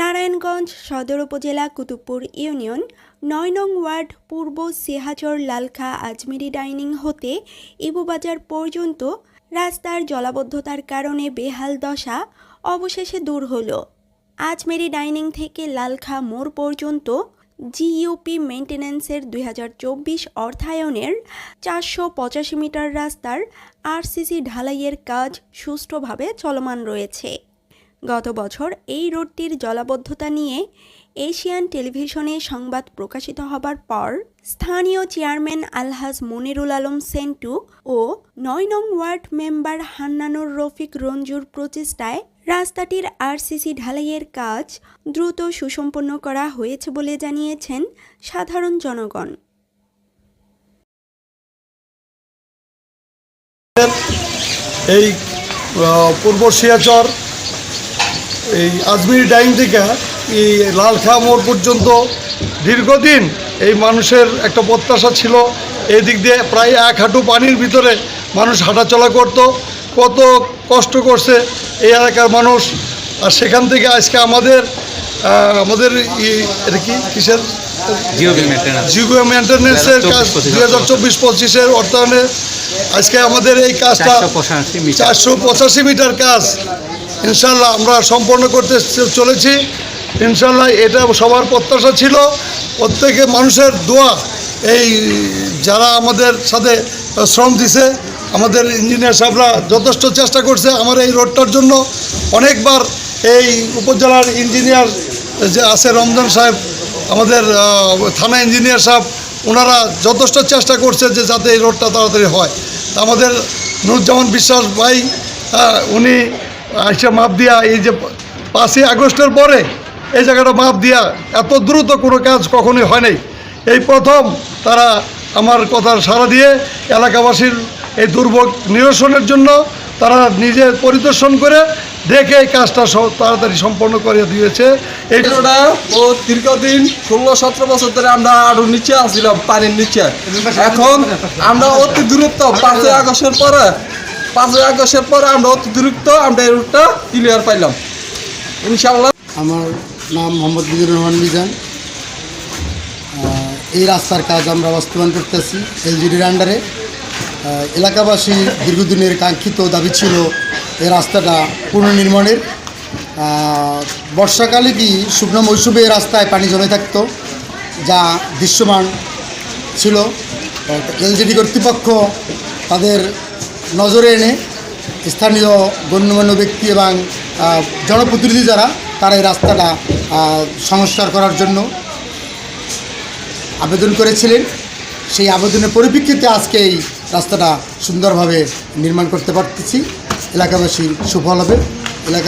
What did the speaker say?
নারায়ণগঞ্জ সদর উপজেলা কুতুবপুর ইউনিয়ন, নয় নং ওয়ার্ড পূর্ব সিহাচর লালখা আজমিরি ডাইনিং হতে ইবুবাজার পর্যন্ত রাস্তার জলাবদ্ধতার কারণে বেহাল দশা অবশেষে দূর হলো। আজমেরি ডাইনিং থেকে লালখা মোড় পর্যন্ত জিইউপি মেইনটেন্যান্সের দু হাজার চব্বিশ অর্থায়নের চারশো পঁচাশি মিটার রাস্তার আরসিসি ঢালাইয়ের কাজ সুষ্ঠুভাবে চলমান রয়েছে। গত বছর এই রোডটির জলাবদ্ধতা নিয়ে এশিয়ান টেলিভিশনে সংবাদ প্রকাশিত হবার পর স্থানীয় চেয়ারম্যান আলহাজ মনিরুল আলম সেন্টু ও নয় নং ওয়ার্ড মেম্বার হান্নানুর রফিক রঞ্জুর প্রচেষ্টায় রাস্তাটির আরসিসি ঢালাইয়ের কাজ দ্রুত সুসম্পন্ন করা হয়েছে বলে জানিয়েছেন সাধারণ জনগণ। এই পূর্ব শিয়াচর এই আজমির ডাইন থেকে এই লালখা মোড় পর্যন্ত দীর্ঘদিন এই মানুষের একটা প্রত্যাশা ছিল। এই দিক দিয়ে প্রায় এক হাঁটু পানির ভিতরে মানুষ হাঁটাচলা করত। কত কষ্ট করছে এই এলাকার মানুষ। আর সেখান থেকে আজকে আমাদের আমাদের ই- এটা কি কিসের? জিও মেনটেন্যান্সের কাজ 2024 দুই হাজার চব্বিশ পঁচিশের অর্থায়নে আজকে আমাদের এই কাজটা চারশো পঁচাশি মিটার কাজ। ইনশাল্লাহ আমরা সম্পন্ন করতে চলেছি। ইনশাল্লাহ এটা সবার প্রত্যাশা ছিল। প্রত্যেকে মানুষের দোয়া, এই যারা আমাদের সাথে শ্রম দিছে, আমাদের ইঞ্জিনিয়ার সাহেবরা যথেষ্ট চেষ্টা করছে আমার এই রোডটার জন্য। অনেকবার এই উপজেলার ইঞ্জিনিয়ার যে আছে রমজান সাহেব, আমাদের থানা ইঞ্জিনিয়ার সাহেব, ওনারা যথেষ্ট চেষ্টা করছে যে যাতে এই রোডটা তাড়াতাড়ি হয়। তা আমাদের নুরুজ্জামান বিশ্বাস ভাই উনি আইসা মাপ দিয়া এই যে পাঁচই আগস্টের পরে এই জায়গাটা মাপ দিয়া এত দ্রুত কোনো কাজ কখনোই হয় নাই। এই প্রথম তারা আমার কথার সাড়া দিয়ে এলাকাবাসীর এই দুর্ভোগ নিরসনের জন্য তারা নিজে পরিদর্শন করে দেখে এই কাজটা তাড়াতাড়ি সম্পন্ন করে দিয়েছে। এই এটা ও দীর্ঘদিন ষোলো সতেরো বছর ধরে আমরা আরও নিচে আসছিলাম, পানির নিচে। এখন আমরা অতি দূরত্ব পাঁচই আগস্টের পরে পাঁচই আগস্টের পরে আমরা অতিরিক্ত, আমরা এই রুটটা ক্লিয়ার পাইলাম। ইনশাল্লাহ আমার নাম মোহাম্মদ বিজুর রহমান মিজান। এই রাস্তার কাজ আমরা বাস্তবায়ন করতেছি এলজিডির আন্ডারে এলাকাবাসী দীর্ঘদিনের কাঙ্ক্ষিত দাবি ছিল এই রাস্তাটা পুনর্নির্মাণের। বর্ষাকালে কি শুকনো মৌসুমে এই রাস্তায় পানি জমে থাকতো, যা দৃশ্যমান ছিল। এলজিডি কর্তৃপক্ষ তাদের নজরে এনে স্থানীয় গণ্যমান্য ব্যক্তি এবং জনপ্রতিনিধি যারা, তারা এই রাস্তাটা সংস্কার করার জন্য আবেদন করেছিলেন। সেই আবেদনের পরিপ্রেক্ষিতে আজকে এই রাস্তাটা সুন্দরভাবে নির্মাণ করতে পারতেছি। এলাকাবাসীর সুফল হবে। এলাকা